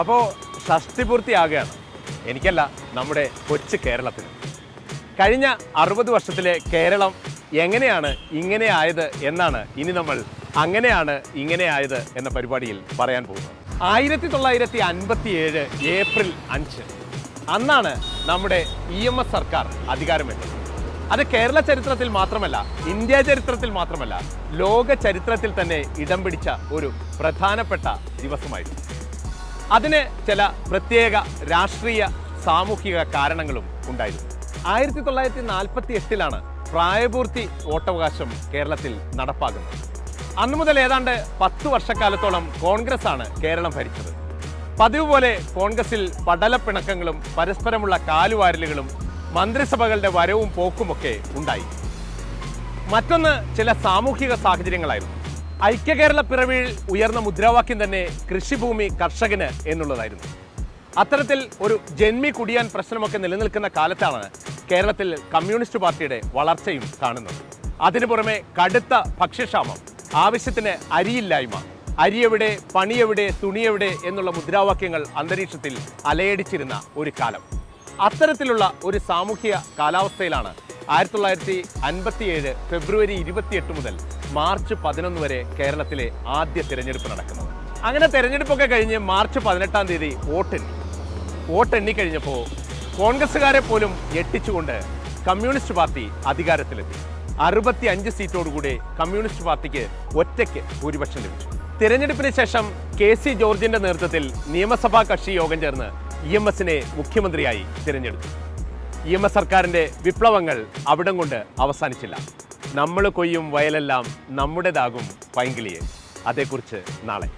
അപ്പോൾ ഷഷ്ടി പൂർത്തിയാകുകയാണ്. എനിക്കല്ല നമ്മുടെ കൊച്ചു കേരളത്തിന്. കഴിഞ്ഞ അറുപത് വർഷത്തിലെ കേരളം എങ്ങനെയാണ് ഇങ്ങനെ ആയത് എന്നാണ് ഇനി നമ്മൾ അങ്ങനെയാണ് ഇങ്ങനെ ആയത് എന്ന പരിപാടിയിൽ പറയാൻ പോകുന്നത്. ആയിരത്തി തൊള്ളായിരത്തി അൻപത്തി ഏഴ് ഏപ്രിൽ അഞ്ച്. അന്നാണ് നമ്മുടെ ഇ എം എസ് സർക്കാർ അധികാരമേറ്റത്. അത് കേരള ചരിത്രത്തിൽ മാത്രമല്ല ഇന്ത്യ ചരിത്രത്തിൽ മാത്രമല്ല ലോക ചരിത്രത്തിൽ തന്നെ ഇടം പിടിച്ച ഒരു പ്രധാനപ്പെട്ട ദിവസമായിരുന്നു. അതിന് ചില പ്രത്യേക രാഷ്ട്രീയ സാമൂഹിക കാരണങ്ങളും ഉണ്ടായിരുന്നു. ആയിരത്തി തൊള്ളായിരത്തി നാൽപ്പത്തി എട്ടിലാണ് പ്രായപൂർത്തി വോട്ടവകാശം കേരളത്തിൽ നടപ്പാകുന്നത്. അന്നു മുതൽ ഏതാണ്ട് പത്ത് വർഷക്കാലത്തോളം കോൺഗ്രസ് ആണ് കേരളം ഭരിച്ചത്. പതിവ് പോലെ കോൺഗ്രസിൽ പടലപ്പിണക്കങ്ങളും പരസ്പരമുള്ള കാലുവാരലുകളും മന്ത്രിസഭകളുടെ വരവും പോക്കുമൊക്കെ ഉണ്ടായി. മറ്റൊന്ന് ചില സാമൂഹിക സാഹചര്യങ്ങളായിരുന്നു. ഐക്യകേരള പിറവിയിൽ ഉയർന്ന മുദ്രാവാക്യം തന്നെ കൃഷിഭൂമി കർഷകന് എന്നുള്ളതായിരുന്നു. അത്തരത്തിൽ ഒരു ജന്മി കുടിയാൻ പ്രശ്നമൊക്കെ നിലനിൽക്കുന്ന കാലത്താണ് കേരളത്തിൽ കമ്മ്യൂണിസ്റ്റ് പാർട്ടിയുടെ വളർച്ചയും കാണുന്നത്. അതിനു പുറമെ കടുത്ത ഭക്ഷ്യക്ഷാമം ആവശ്യത്തിന് അരിയില്ലായ്മ അരിയെവിടെ പണിയെവിടെ തുണിയെവിടെ എന്നുള്ള മുദ്രാവാക്യങ്ങൾ അന്തരീക്ഷത്തിൽ അലയടിച്ചിരുന്ന ഒരു കാലം. അത്തരത്തിലുള്ള ഒരു സാമൂഹ്യ കാലാവസ്ഥയിലാണ് ആയിരത്തി തൊള്ളായിരത്തി അൻപത്തി ഏഴ് ഫെബ്രുവരി ഇരുപത്തിയെട്ട് മുതൽ മാർച്ച് പതിനൊന്ന് വരെ കേരളത്തിലെ ആദ്യ തിരഞ്ഞെടുപ്പ് നടക്കുന്നത്. അങ്ങനെ തിരഞ്ഞെടുപ്പൊക്കെ കഴിഞ്ഞ് മാർച്ച് പതിനെട്ടാം തീയതി വോട്ടെണ്ണി വോട്ടെണ്ണി കഴിഞ്ഞപ്പോൾ കോൺഗ്രസ്സുകാരെ പോലും ഞെട്ടിച്ചുകൊണ്ട് കമ്മ്യൂണിസ്റ്റ് പാർട്ടി അധികാരത്തിലെത്തി. അറുപത്തി അഞ്ച് സീറ്റോടുകൂടി കമ്മ്യൂണിസ്റ്റ് പാർട്ടിക്ക് ഒറ്റയ്ക്ക് ഭൂരിപക്ഷം ലഭിച്ചു. തിരഞ്ഞെടുപ്പിന് ശേഷം കെ സി ജോർജിന്റെ നേതൃത്വത്തിൽ നിയമസഭാ കക്ഷി യോഗം ചേർന്ന് ഇ എം എസിനെ മുഖ്യമന്ത്രിയായി തിരഞ്ഞെടുത്തു. ഇ എം എസ് സർക്കാരിന്റെ വിപ്ലവങ്ങൾ അവിടം കൊണ്ട് അവസാനിച്ചില്ല. നമ്മൾ കൊയ്യും വയലെല്ലാം നമ്മുടേതാകും പൈങ്കിളിയെ. അതേക്കുറിച്ച് നാളെ.